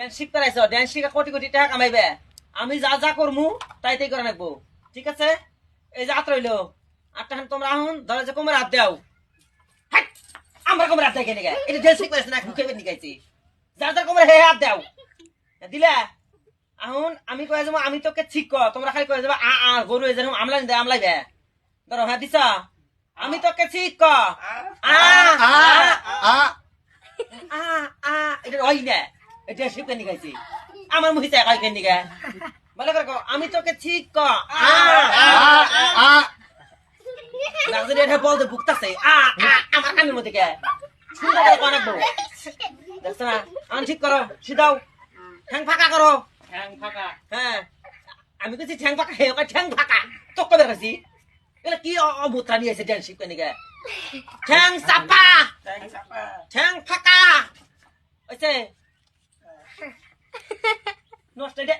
Dance শিখ করাইছো dance শিখা কোটি কোটি টাকা কামাইবে আমি যা যা করমু তাই তাই করে রাখব ঠিক আছে এই যে হাত রইল আটটা হান তোমরা আহুন ধরে যে কোমরে হাত দাও! আমার কোমরে হাত দেয় কেন? এটা ড্যান্স শিখ করাইছে না বের নিকাইছি যার যার কোমরে হে হাত দাও দিলা আহুন আমি কয়ে যাব আমি তোকে ঠিক কর তোমরা খালি কয়ে যাব আ আ গরু এই যেরকম আমলাই দে আমলাই বে ধরো হ্যাঁ দিছা আমি তোকে ঠিক আ আ আ আ আ এটা ওই না এটা শিখে নিকাইছি আমার মুহিতে একাই কেন নিকা বলে করে আমি তোকে ঠিক ক। আ আ নাজরে এটা বলতে আ আমার কানের মধ্যে কে সুন্দর করে কোন একদম দেখছ না? আন ঠিক করো সিধাও ঠ্যাং ফাঁকা করো। ঠ্যাং ফাঁকা। হ্যাঁ। আমি কইছি ঠ্যাং ফাঁকা হে ওকে ঠ্যাং ফাঁকা। তো কবে এগুলো কি অবুত্রা নিয়ে এসে ড্যান্স শিখতে নিকা ঠ্যাং চাপা। ঠ্যাং চাপা। ঠ্যাং ফাঁকা। ওইছে নষ্ট এটা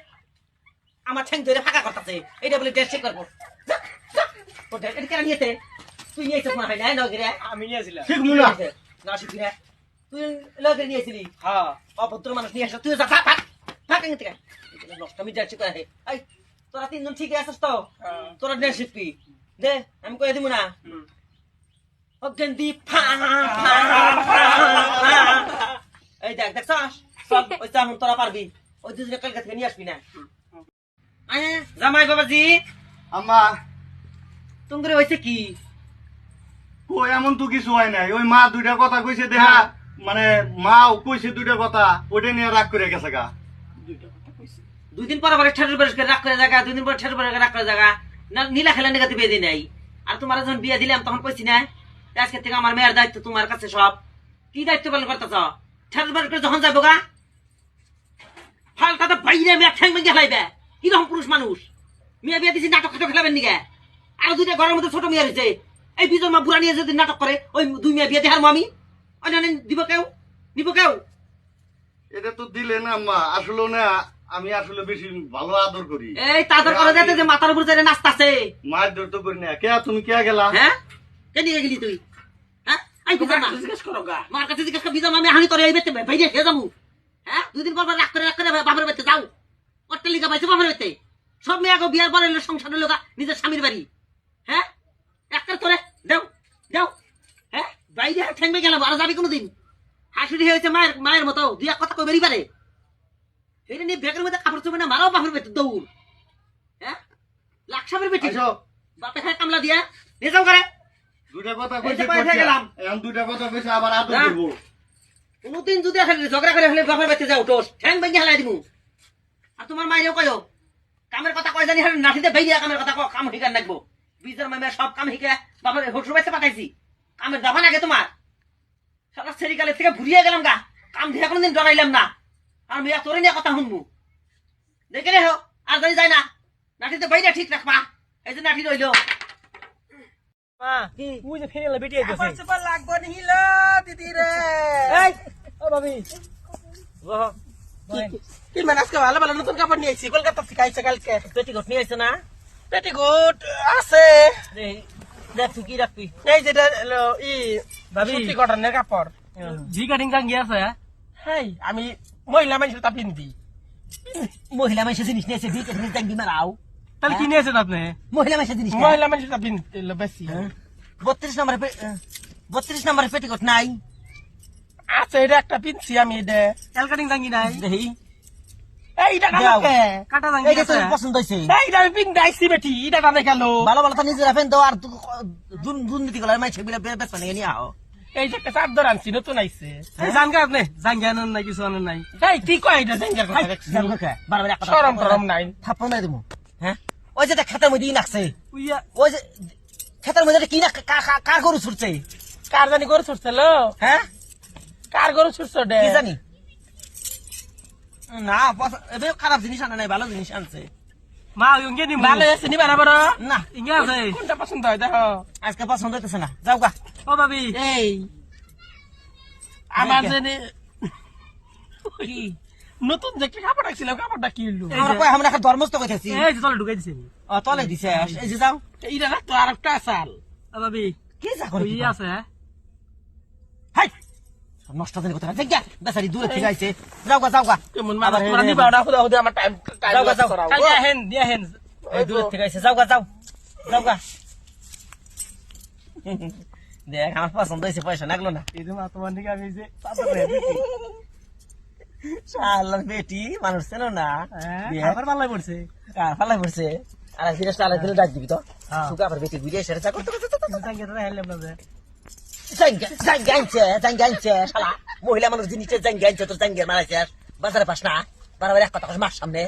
আমার ঠ্যাং ধরে ফাঁকা করতেছে। এটা বলে ড্যান্স শিখ করব। যা, যা। ও ড্যান্স এটা কেন নিয়েছে? তুই নিয়েছিস মনে হয় না নগরে আমি নিয়েছিলাম। ঠিক মুনা না শিখবি না। তুই লগের নিয়েছিলি? হ্যাঁ। অভদ্র মানুষ নিয়ে আসা তুই যা ফাঁক ফাঁক ফাঁক থেকে। নষ্ট আমি ড্যান্স শিখ করে এই তোরা তিনজন ঠিক আছিস তো? হ্যাঁ। তোরা ড্যান্স শিখবি দে আমি কয়ে দিব না। হুম। অজ্ঞানদি ফা ফা ফা এই দেখ দেখ সব ওই চাহুন তোরা পারবি। ওই দুজনে কালকে থেকে নিয়ে আসবি না? আয় জামাই বাবাজি। আম্মা। হয়েছে কি? কই এমন তো কিছু হয় নাই। ওই মা দুইটা কথা কইছে দেখা মানে মাও কইছে দুইটা কথা। ওটা নিয়ে রাগ করে গেছে গা। দুই দিন পরে পরে ঠেটুর বেশ করে রাগ করে জায়গা দুই দিন পরে ঠেটুর বেশ করে রাগ করে জায়গা। না নীলা খেলা নিগাতে বিয়ে দিই নাই। আর তোমার যখন বিয়ে দিলাম তখন কইছি না আজকে থেকে আমার মেয়ের দায়িত্ব তোমার কাছে সব। কি দায়িত্ব পালন করতেছ? ঠেটুর বেশ করে যখন যাব গা ফালকাটা বাইরে মেয়ে ঠ্যাং ভেঙে ফেলাইবে। কীরকম পুরুষ মানুষ? মেয়ে বিয়ে দিছি নাটক খাটো খেলাবেন নিগে আর দুইটা ঘরের মধ্যে ছোট মেয়ে রয়েছে। এই বিজন মা বুড়া নিয়ে যদি নাটক করে ওই দুই মেয়ে বিয়ে দেখার আমি? অন্য দিব কেউ? দিব কেউ? এটা তো দিলে না আম্মা আসলে না আমি আসলে বেশি ভালো আদর করি। এই তাদের করে যেতে যে মাথার উপর যে নাচতাছে। মায়ের দর তো করি না। কে তুমি কে গেলা? হ্যাঁ? কে নিয়ে গেলি তুই? হ্যাঁ? আমি তোমরা বুঝলাম না জিজ্ঞেস করো গা। মার কাছে জিজ্ঞেস করে বিজাম আমি হানি তোরে এই বেতে ভাই খেয়ে যাব। হ্যাঁ? দুদিন পর পর রাগ করে রাগ করে বাপের বেতে যাও। অট্টালিকা পাইছে বাপের বেতে সব মেয়ে আগে বিয়ার পরে সংসারের লোক নিজের স্বামীর বাড়ি। হ্যাঁ? একটা তোরে যাও যাও। হ্যাঁ? বাইরে ঠেংবে গেলাম আর যাবি কোনোদিন? হাসুরি হয়েছে মায়ের মায়ের মতো দুই এক কথা কই বেরিয়ে পারে। এটা নিয়ে ব্যাগের মধ্যে কাপড় চোপড়ে না মারাও বাপের বেতে দৌড়। হ্যাঁ? লাখ সাপের বেটি। বাপে খায় কামলা দিয়া নিয়ে যাও করে দুইটা কথা কইছে। গেলাম। এখন দুইটা কথা কইছে আবার আদর না। কোনদিন যদি ঝগড়া করে হলে বাপের বাড়িতে যাও টোস ঠ্যাং ভেঙে হেলাই দিমু আর তোমার মায়েও কয়ো? কামের কথা কয় জানি হারে নাঠিতে বাইরিয়া কামের কথা কও, কাম শিকার নাকবো বিজের মামে সব কাম শিখে বাপের হোটর বাইতে পাঠাইছি। কামের দাফা নাগে তোমার। সারা সেরিকালের থেকে ভুরিয়ে গেলাম গা। কাম দিয়ে কোনদিন ডরাইলাম না। আর মেয়া তোরে নিয়ে কথা শুনব। দেখে রে আর জানি যায় না। নাঠিতে বাইরে ঠিক রাখবা। এই যে নাঠি রইল। মা কি? তুই যে ফেরে বেটি আইতাছে আবার চেপা লাগবো নিহিল দিদি রে। এই ও ভাবি। কি মানে আজকে ভালো ভালো নতুন কাপড় নিয়ে আইছি কলকাতা থেকে আইছে কালকে। পেটিকোট নিয়ে আসছে না? পেটিকোট আছে। দেখ তুই কি রাখবি? এই যেটা ই ভাবি। সুতি কটনের কাপড়। জি কাটিং কাঙ্গি আছে? হাই আমি মহিলা মানুষের তা পিন্দি মহিলা মানুষের জিনিস নিয়েছে জিনিস দেখবি মারাও। তাহলে কি নিয়েছেন আপনি? মহিলা মানুষের জিনিস মহিলা মানুষের তা পিন্দি বেশি। বত্রিশ নম্বরের বত্রিশ নম্বরের পেটিকোট নাই। আছে এটা একটা পিনছি আমি এটা। এল কাটিং নাই। দেখি এইটা কাটা এই কাঙ্গি যে পছন্দ হয়েছে এইটা আমি পিন্দি আইছি বেটি এটা কানে গেল। ভালো ভালো তো নিজের আপেন দাও আর তুই দুর- দুর্নীতি করলে মাইছে বিলে বেশ মানে নিয়ে আও। এই যে একটা চাদর আনছি নতুন আইছে। জানগা আপনি? জানগা আনেন নাই কিছু আনেন নাই। এই তুই কয় এটা জেঙ্গার কথা? বারবার এক কথা টরম নাই। থাপ্পড় মেরে দেবো হ্যাঁ? ওই যে খেতের মধ্যে ই নাকছে। ওই যে খেতের মধ্যে কি না কার গরু ছুটছে? কার জানি গরু ছুটছিল হ্যাঁ? কার গরু ছুটছ ডে জানি? না এবে খারাপ জিনিস আনে নাই ভালো জিনিস আনছে। মা ইঙ্গে নিমু। ভালো আছে নি বানাবো না। ইঙ্গে আছে। কোনটা পছন্দ হয় দেখো। আজকে পছন্দ হইতেছে না। যাও গা। ও ভাবি। এই। আমার জেনে কি? নতুন যে কাপড় ছিল কাপড়টা কি হলো এই আমরা যে। কই আমরা এখন ধর্মস্থ কইতেছি। এই যে তলে ঢুকাই দিছেন ও তলে দিছে এই যে যাও। এটা না তো আর একটা সাল ও কি যা করে উই আছে হাই! নষ্ট জানি কথা জাঙ্গা বেচারি দূরে থেকে আইছে যাও গা যাও গা। কেমন আবার মানুষ তোরা নিবা না খুদা খুদা আমার টাইম টাইম যাও গা, যাও। কাল দিয়া হেন দিয়া হেন। এই দূরে থেকে আইছে যাও গা যাও। যাও গা। দেখ আমার পছন্দ হয়েছে পয়সা লাগল না। এই যে মা তোমার দিকে আমি যে দিছি। আল্লাহর বেটি মানুষ চেনো না। দিয়ে আবার পাল্লায় পড়ছে। কার পাল্লায় পড়ছে। আর ফিরে আলাদা দিলে ডাক দিবি তো। হ্যাঁ। সুকা আবার বেটি ঘুরে এসে চা করতে করতে জাঙ্গিয়াটা হেললাম না যে। জাঙ্গা জাঙ্গা আনছে জাঙ্গা আনছে শালা। মহিলা মানুষ জিনিসের জাঙ্গে আনছে তোর জাঙ্গা মারাইছে বাজারে পাস না। বারবার এক কথা মার সামনে।